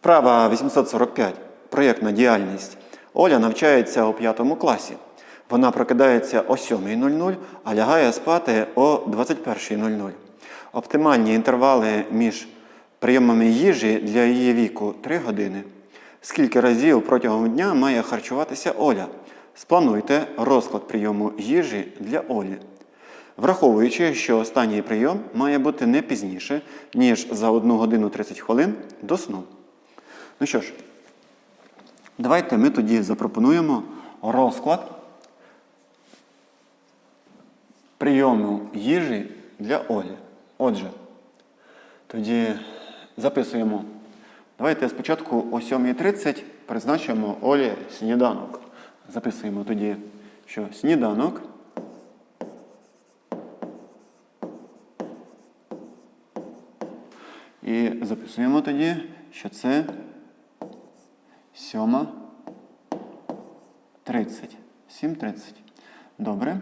Вправа 845. Проєктна діяльність. Оля навчається у 5 класі. Вона прокидається о 7.00, а лягає спати о 21.00. Оптимальні інтервали між прийомами їжі для її віку 3 години. Скільки разів протягом дня має харчуватися Оля? Сплануйте розклад прийому їжі для Олі. Враховуючи, що останній прийом має бути не пізніше, ніж за 1 годину 30 хвилин до сну. Ну що ж, давайте ми тоді запропонуємо розклад прийому їжі для Олі. Отже, тоді записуємо. Давайте спочатку о 7.30 призначимо Олі сніданок. Записуємо тоді, що сніданок. І записуємо тоді, що це 7.30. 7.30. Добре.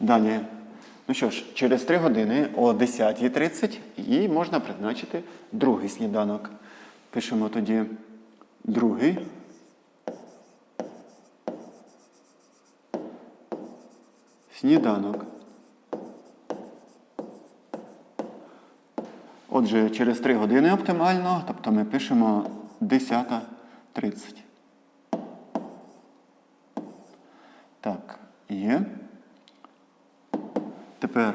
Далі. Ну що ж, через 3 години о 10.30 їй можна призначити другий сніданок. Пишемо тоді другий. Сніданок. Отже, через 3 години оптимально, тобто ми пишемо 10.30. Так, є. Тепер.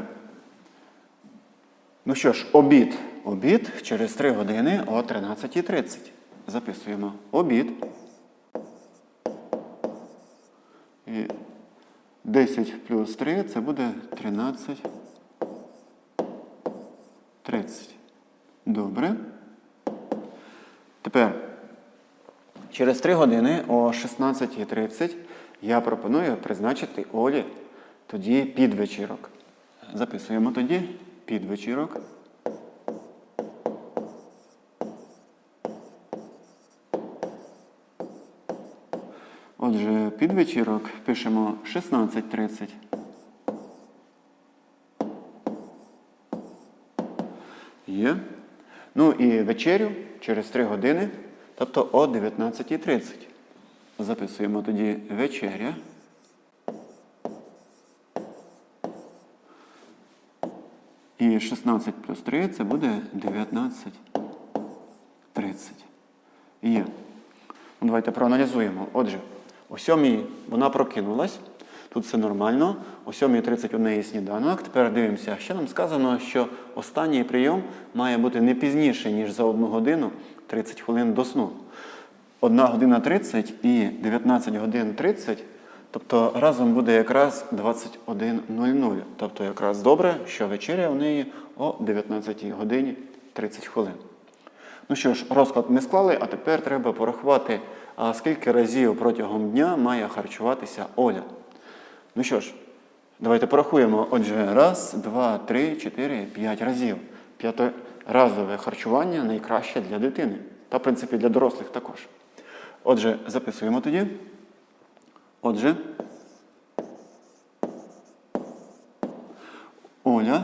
Ну що ж, обід. Обід через 3 години о 13.30. Записуємо обід. І 10 плюс 3 це буде 13.30. Добре. Тепер через 3 години о 16.30 я пропоную призначити Олі тоді підвечірок. Записуємо тоді підвечірок. Отже, підвечірок пишемо 16.30. Є. Ну і вечерю через 3 години, тобто о 19.30. Записуємо тоді вечеря. І 16 плюс 3 це буде 19.30. Є. Ну, давайте проаналізуємо. Отже, о 7 вона прокинулась. Тут все нормально. О 7.30 у неї сніданок. Тепер дивимося, що нам сказано, що останній прийом має бути не пізніше, ніж за 1 годину 30 хвилин до сну. 1 година 30 і 19 годин 30, тобто разом буде якраз 21.00. Тобто якраз добре, що вечеря у неї о 19 годині 30 хвилин. Ну що ж, розклад ми склали, а тепер треба порахувати, скільки разів протягом дня має харчуватися Оля. Ну що ж, давайте порахуємо. Отже, раз, два, три, чотири, п'ять разів. П'ятиразове харчування найкраще для дитини. Та, в принципі, для дорослих також. Отже, записуємо тоді. Отже, Оля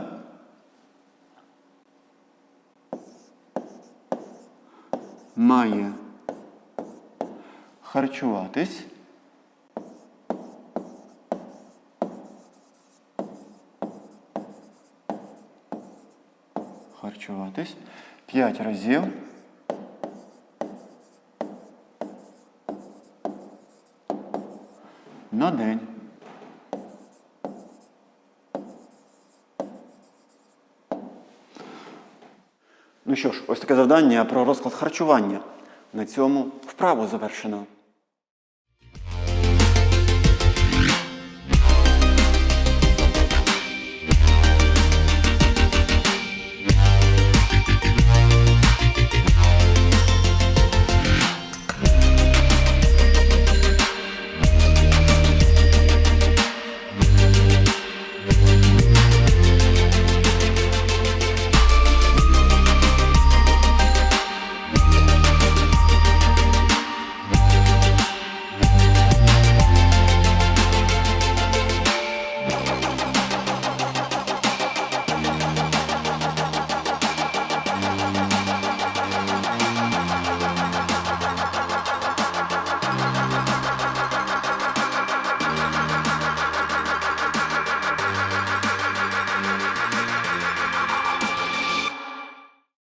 має харчуватись харчуватись 5 разів на день. Ну що ж, ось таке завдання про розклад харчування. На цьому вправу завершено.